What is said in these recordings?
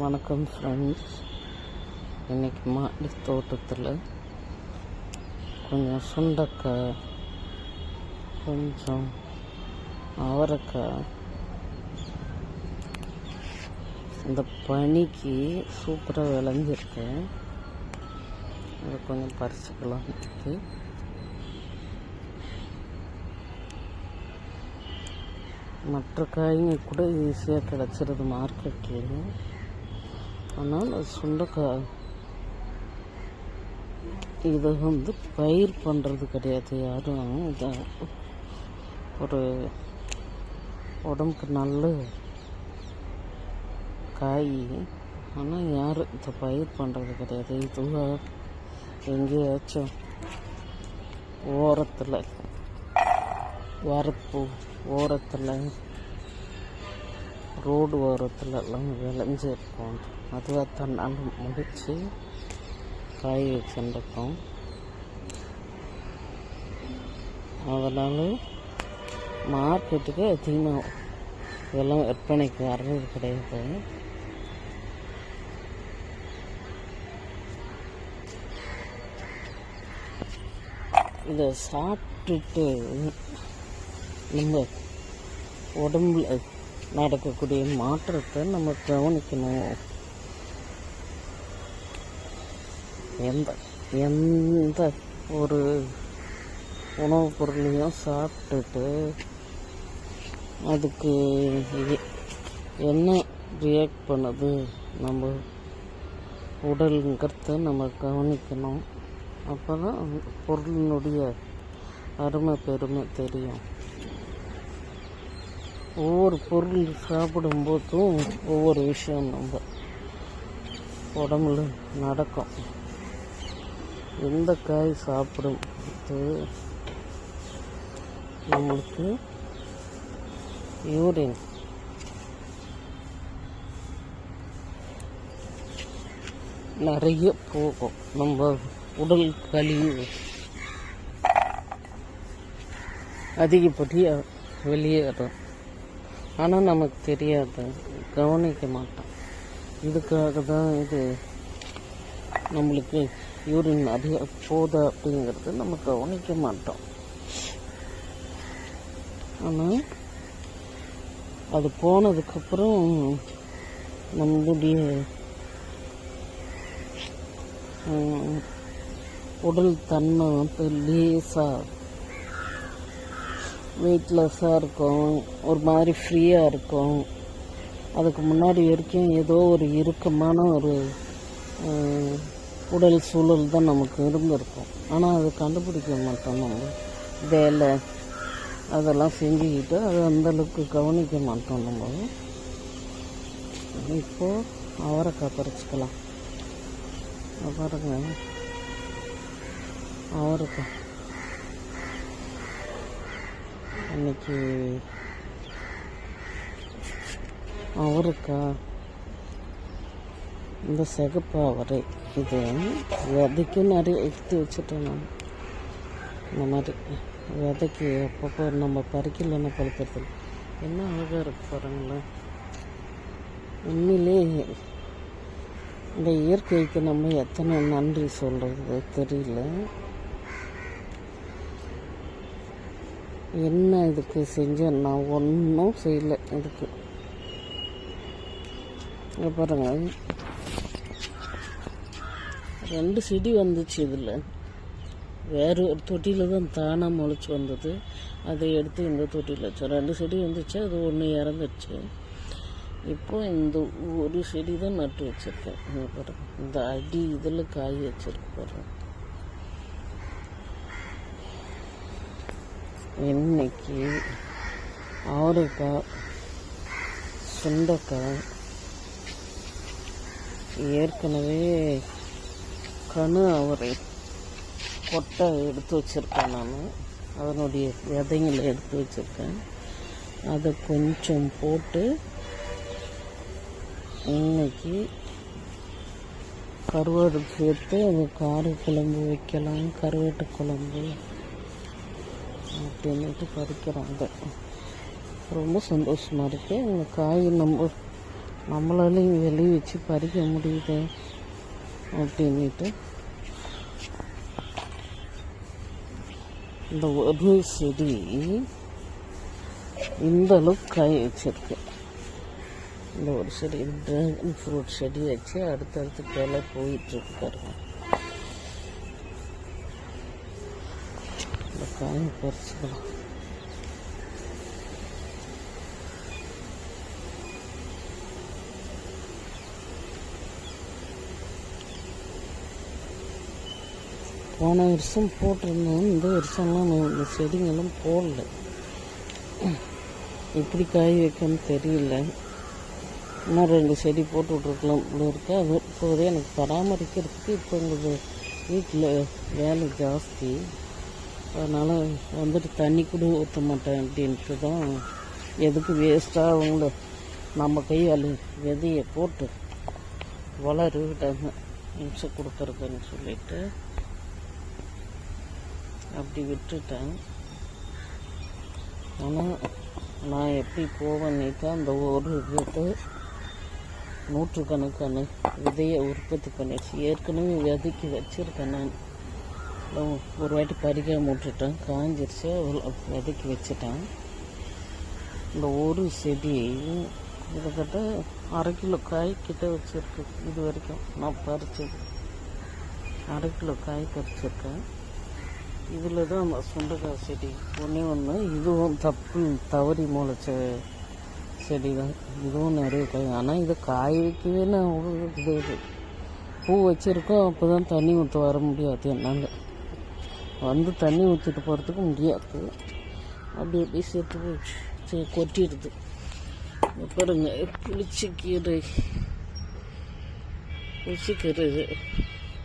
வணக்கம் ஃப்ரெண்ட்ஸ் இன்றைக்கி மாடி தோட்டத்தில் கொஞ்சம் சுண்டக்காய் கொஞ்சம் அவரைக்காய் இந்த பனிக்கு சூப்பராக விளைஞ்சிருக்கு அதை கொஞ்சம் பறிச்சுக்கலாம். இருக்குது மற்ற காய்ங்க கூட ஈஸியாக கிடச்சிருது மார்க்கெட்டில் ஆனால் அது சுண்டைக்காய் இதை வந்து பயிர் பண்ணுறது கிடையாது யாரும் இதை ஒரு உடம்புக்கு நல்ல காய். ஆனால் யாரும் இதை பயிர் பண்ணுறது கிடையாது. இதுவாக எங்கேயாச்சும் ஓரத்தில் வரப்பு ஓரத்தில் ரோடு ஓரத்தில் எல்லாம் விளைஞ்சிருக்கும் அதுவாக தன்னால் முடித்து காய் வச்சுருக்கோம் அதனால் மார்க்கெட்டுக்கு அதிகமாக இதெல்லாம் விற்பனைக்கு வர்றது கிடையாது. இதை சாப்பிட்டுட்டு நம்ம உடம்புல நடக்கக்கூடிய மாற்றத்தை நம்ம கவனிக்கணும். எந்த எந்த ஒரு உணவுப் பொருளையும் சாப்பிட்டுட்டு அதுக்கு என்ன ரியாக்ட் பண்ணுது? நம்ம உடலுங்கிறத நம்ம கவனிக்கணும். அப்போ தான் பொருளினுடைய அருமை பெருமை தெரியும். ஒவ்வொரு பொருள் சாப்பிடும்போதும் ஒவ்வொரு விஷயம் நம்ம உடம்புல நடக்கும். எந்த காய் சாப்பிடும் நம்மளுக்கு யூரின் நிறைய போகும். நம்ம உடல் கழிவு அதிகப்படியாக வெளியேறும். ஆனால் நமக்கு தெரியாது. கவனிக்க மாட்டோம். இதுக்காக தான் இது நம்மளுக்கு யூரின் அதிக போதா அப்படிங்கிறது நம்ம கவனிக்க மாட்டோம். ஆனால் அது போனதுக்கப்புறம் நம்மளுடைய உடல் தன்மை வந்து லேசாக வெயிட்லெஸ்ஸாக இருக்கும். ஒரு மாதிரி ஃப்ரீயாக இருக்கும். அதுக்கு முன்னாடி வரைக்கும் ஏதோ ஒரு இறுக்கமான ஒரு உடல் சூழல் தான் நமக்கு இருந்திருக்கும். ஆனால் அதை கண்டுபிடிக்க மாட்டோம் நம்ம. வேலை அதெல்லாம் செஞ்சுக்கிட்டு அதை அந்தளவுக்கு கவனிக்க மாட்டோம் நம்ம. இப்போது அவரைக்காய் பறிச்சுக்கலாம். பாருங்க. அவரைக்காய். இன்னைக்கு அவருக்கா? இந்த சிகப்பு அவரை. இது விதைக்கு நிறைய எடுத்து வச்சுட்டோம் நான் இந்த மாதிரி விதைக்கு அப்பப்போ நம்ம பறிக்கலன்னு பழுக்கிறது என்ன அழகாக இருக்கு பாருங்களேன். உண்மையிலே இந்த இயற்கைக்கு நம்ம எத்தனை நன்றி சொல்கிறது தெரியல. என்ன இதுக்கு செஞ்சேன் நான் ஒன்றும் செய்யலை இதுக்கு. இங்க பாருங்க. ரெண்டு செடி வந்துச்சு இதில். வேறு ஒரு தொட்டியில் தான் தானாக முளைச்சி வந்தது. அதை எடுத்து இந்த தொட்டியில் வச்சோம். ரெண்டு செடி வந்துச்சு அது ஒன்று இறந்துச்சு. இப்போ இந்த ஒரு செடி தான் நட்டு வச்சுருக்கேன். பாருங்கள் இந்த அடி இதில் காய் வச்சுருக்கு பாருங்கள் இன்னைக்கு அவரைக்காய் சுண்டக்காய் ஏற்கனவே கணு அவரை கொட்டை எடுத்து வச்சுருக்கேன் நான். அதனுடைய விதைங்களை எடுத்து வச்சுருக்கேன். அதை கொஞ்சம் போட்டு இன்னைக்கு கருவாடு சேர்த்து அது கார குழம்பு வைக்கலாம் கருவாட்டு குழம்பு. அப்படின்ட்டு பறிக்கிறாங்க. ரொம்ப சந்தோஷமாக இருக்குது இந்த காய் நம்ம நம்மளாலையும் வெளியே வச்சு பறிக்க முடியுது அப்படின்ட்டு இந்த ஒரு செடி இந்த அளவுக்கு காய் வச்சுருக்கு. இந்த ஒரு செடி ட்ராகன் ஃப்ரூட் செடி வச்சு அடுத்தடுத்து கிளை போயிட்டுருக்கு பாருங்கள் காயை பறிச்சுக்கலாம் போன வருஷம் போட்டிருந்தோம் இந்த வருஷம்லாம் இந்த செடிங்களும் போடல. எப்படி காய் வைக்கணும்னு தெரியல. இன்னும் ரெண்டு செடி போட்டு விட்ருக்கலாம் இவ்வளோ இருக்கு. அது இப்போதே எனக்கு பராமரிக்கிறதுக்கு இப்போ எங்களுக்கு வீட்டில் வேலை ஜாஸ்தி. அதனால் வந்துட்டு தண்ணி கூட ஊற்ற மாட்டேன் அப்படின்ட்டு தான் எதுக்கு வேஸ்ட்டாக அவங்கள நம்ம கையால் விதையை போட்டு வளர விடாம இம்சை கொடுக்குறதுன்னு சொல்லிட்டு அப்படி விட்டுட்டேன். ஆனால் நான் எப்படி போவேன்னுட்டு அந்த ஒரு விதை நூற்றுக்கணக்கான விதையை உற்பத்தி பண்ணிடுச்சு ஏற்கனவே விதைக்கு வச்சுருக்கேன் நான். ஒரு வாட்டி பறிக்காம விட்டுட்டேன் காஞ்சிருச்சு. விதைக்கி விதைக்கு வச்சுட்டேன். இந்த ஒரு செடி கிட்டத்தட்ட அரை கிலோ காய் கிட்ட வச்சுருக்கு. இது வரைக்கும் நான் பறிச்சது. அரை கிலோ காய் பறிச்சிருக்கேன். இதில் தான் அந்த சுண்டைக்காய் செடி. ஒன்றே ஒன்று இதுவும் தப்பு தவறி முளைச்ச செடி தான் இதுவும் நிறைய காய். ஆனால் இதை காய் வைக்கவே நான் இது இது. பூ வச்சுருக்கோம். அப்போ தான் தண்ணி ஊற்ற வர முடியாது என்னால். வந்து தண்ணி ஊற்றிட்டு போகிறதுக்கு முடியாது. அப்படி அப்படி சேர்த்து போச்சு. சரி கொட்டிடுது. இங்க பாருங்க புளிச்சக்கீரை புளிச்சக்கீரை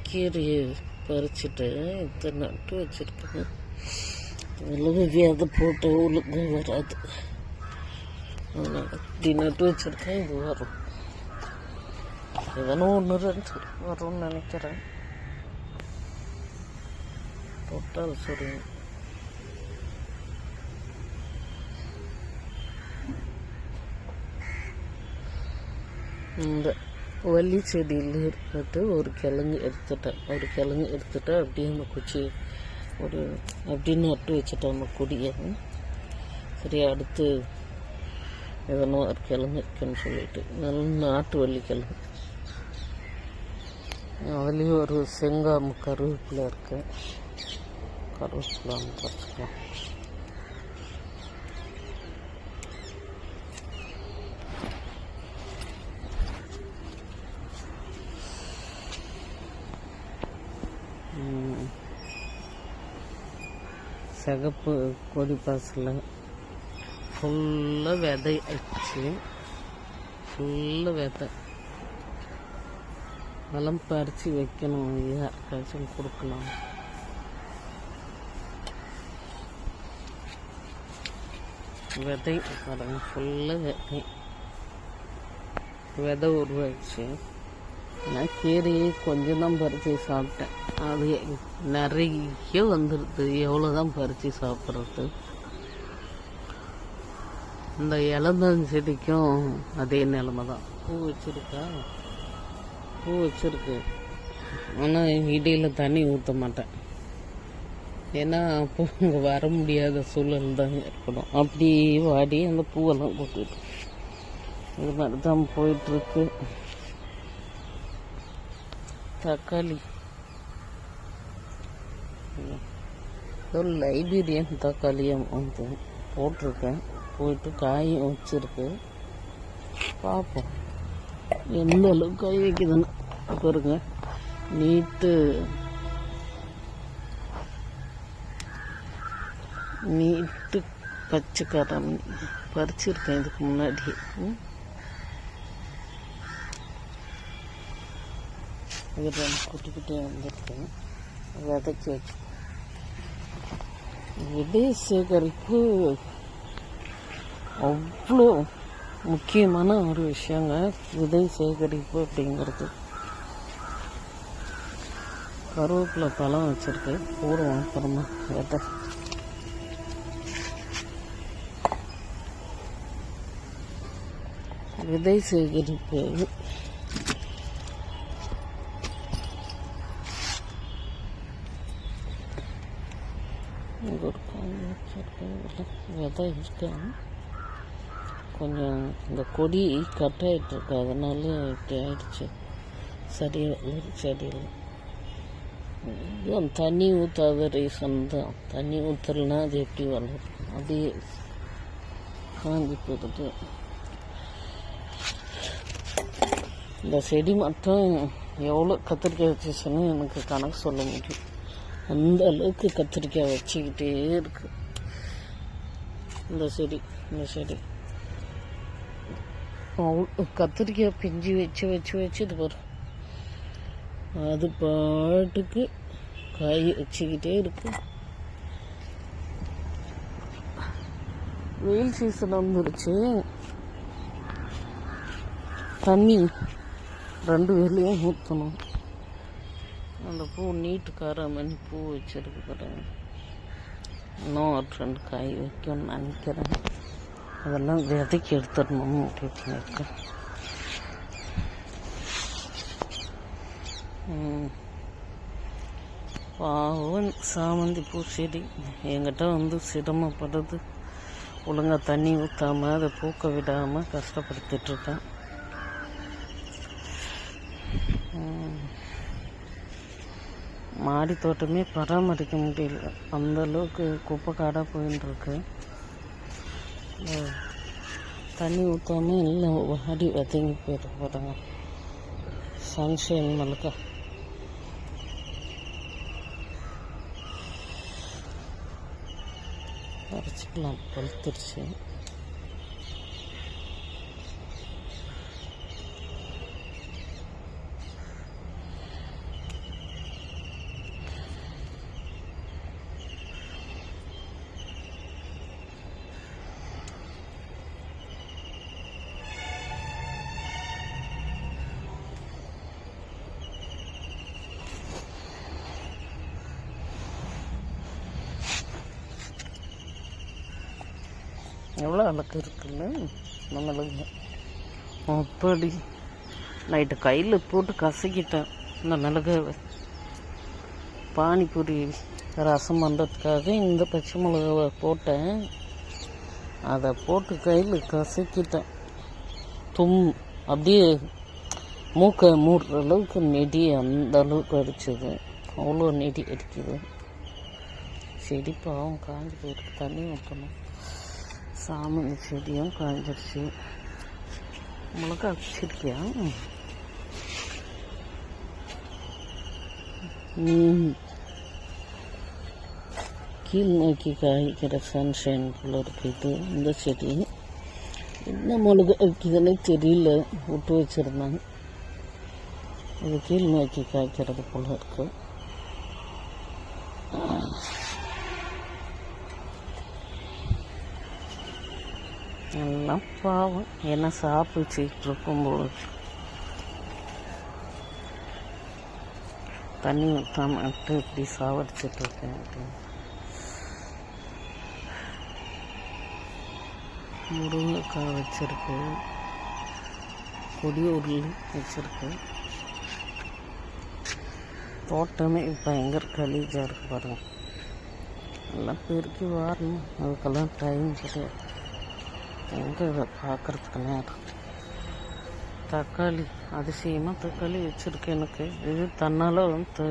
கீரையை பறிச்சுட்டு இதை நட்டு வச்சுருக்கேன் எல்லாம் விதை போட்டு ஒழுங்கு வராது. அதனால் இப்படி நட்டு வச்சுருக்கேன் இது வரும். எதனோ ஒன்று ரெண்டு வரும்னு நினைக்கிறேன். தொட்டால் சரி இந்த வள்ளி செடியில் இருக்கிறது ஒரு கிழங்கு எடுத்துட்டேன். ஒரு கிழங்கு எடுத்துட்டு அப்படியே அந்த குச்சி ஒரு அப்படின்னு நட்டு வச்சுட்டேன் அந்த கொடியை. சரி அடுத்து எதனா ஒரு கிழங்கு இருக்குன்னு சொல்லிட்டு. நல்ல நாட்டு வள்ளி கிழங்கு. அதுலேயும் ஒரு செங்காம கருவேப்பில இருக்குது கருவேப்பிலை பறிச்சுக்கலாம் சிகப்பு கொடி பாசில் ஃபுல்லாக விதை ஆயிடுச்சு. ஃபுல்லாக விதை. அதெல்லாம் பறித்து வைக்கணும் யாருக்காச்சும் கொடுக்கலாம் விதை பாருங்க ஃபுல்லாக விதை. விதை உருவாச்சு நான் கீரையை கொஞ்சம் தான் பறித்து சாப்பிட்டேன். அது நிறைய வந்துடுது எவ்வளோ தான் பறித்து சாப்பிட்றது? இந்த இளந்தன் செடிக்கும் அதே நிலமை தான். பூ வச்சுருக்கா? பூ வச்சுருக்கு. ஆனால் இடையில் தண்ணி ஊற்ற மாட்டேன். ஏன்னா அப்போ அங்கே வர முடியாத சூழல் தான் ஏற்படும். அப்படி வாடி அந்த பூவெல்லாம் கொட்டிட்டு இது மாதிரி தான் போயிட்டுருக்கு. தக்காளி. ஏதோ லைபீரியன் தக்காளியும் வந்து போட்டிருக்கேன். போயிட்டு காயும் வச்சிருக்கு. பார்ப்போம். எந்த அளவுக்கு காய் வைக்குதுன்னு. பாருங்க. நீட்டு நீட்டு பச்சைக்காரம் பறிச்சிருக்கேன் இதுக்கு முன்னாடி. ம். இது ரெண்டு குட்டி குட்டியாக வந்திருக்கேன் விதைச்சி வச்சு. விதை சேகரிப்பு. அவ்வளோ முக்கியமான ஒரு விஷயங்க விதை சேகரிப்பு அப்படிங்கிறது. கருவேப்பிலை பழம் வச்சுருக்கு. பூர்வம் அப்புறமா. விதை விதை சேகரிப்பு விதை இருக்கேன் கொஞ்சம் இந்த கொடி கட் ஆகிட்டு இருக்கு அதனால இப்படி ஆயிடுச்சு. சரியா ஒரு செடியில் இதுவும் தண்ணி ஊற்றாத ரீசன் தான். தண்ணி ஊற்றலைன்னா அது எப்படி வளரும்? அப்படியே காஞ்சி போயிடுது இந்த செடி மட்டும் எவ்வளோ கத்திரிக்காய் வச்சுச்சுன்னு எனக்கு கணக்கு சொல்ல முடியும் அந்த அளவுக்கு கத்திரிக்காய் வச்சுக்கிட்டே இருக்கு. இந்த செடி இந்த செடி. அவ்வளோ கத்திரிக்காய் பிஞ்சு வச்சு வச்சு வச்சு இது வரும் அது பாட்டுக்கு காய் வச்சுக்கிட்டே இருக்கு. வெயில் சீசன் வந்துருச்சு. தண்ணி ரெண்டு வேலையும் ஊற்றணும் அந்த பூ நீட்டு காராமணி பூ வச்சிருக்கு பாருங்க இன்னும் ஒரு ரெண்டு காய் வைக்கணும்னு நினைக்கிறேன். அதெல்லாம் விதைக்கு எடுத்துடணும்னு அப்படின்னு இருக்கேன் பாவம் சாமந்தி பூ செடி. என்கிட்ட வந்து சிரமப்படுறது ஒழுங்கா தண்ணி ஊற்றாம அதை பூக்க விடாமல் கஷ்டப்படுத்திகிட்ருக்கேன் இருக்கேன் ம். மாடி தோட்டமே பராமரிக்க முடியல. அந்த அளவுக்கு குப்பை காடாக போயின்னு தண்ணி ஊற்றாம எல்லாம் வாடி வதங்கி போயிட்டு போகிறாங்க சன்ஷைன் மலுக்கா வரைச்சிக்கலாம் பழுத்துருச்சு. எவ்வளோ அழகு இருக்குல்ல நம்மளுங்க அப்படி. நைட்டு கையில் போட்டு கசக்கிட்டேன். இந்த மிளகாவை. பானிபூரி ரசம் பண்ணுறதுக்காக இந்த பச்சை மிளகாவை போட்டேன். அதை போட்டு கையில் கசக்கிட்டேன். தும். அப்படியே மூக்கை மூடுற அளவுக்கு நெடி அந்த அளவுக்கு அடிச்சது. அவ்வளோ நெடி அடிக்குது. செடி பாவம் காஞ்சி போயிருக்கு. தண்ணி ஊற்றணும் சாமந்தி செடியும் காஞ்சிருச்சு மிளகா வச்சிருக்கியா கீழ் நோக்கி காய்க்கிற சன்ஷைன் போல இருக்குது இந்த செடி என்ன மிளகா வைக்குதுன்னு தெரியல விட்டு வச்சிருந்தாங்க இது கீழ் நோக்கி காய்க்கிறது போல இருக்குது எல்லாம் பாவம். என்ன சாப்பிட்டு இருக்கும்போது தண்ணி ஊற்றாமட்டு இப்படி சாவடிச்சிட்டு இருக்கேன் அப்படின்னு. முருங்கைக்காய் வச்சிருக்கு கொடி உருள் வச்சிருக்கு தோட்டமே பயங்கர கலீஜாக இருக்கு? பாருங்கள் எல்லாம் பெருக்கி வாரணும். அதுக்கெல்லாம் டைம் கிடையாது. எங்கே இதை பார்க்குறதுக்கு நேரம் தக்காளி அதிசயமாக தக்காளி வச்சுருக்கேன் எனக்கு. இது தன்னால் வந்து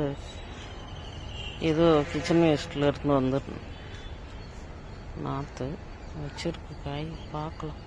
ஏதோ கிச்சன் வேஸ்ட்டில் இருந்து வந்து நாற்று வச்சுருக்கு. காய் பார்க்கலாம்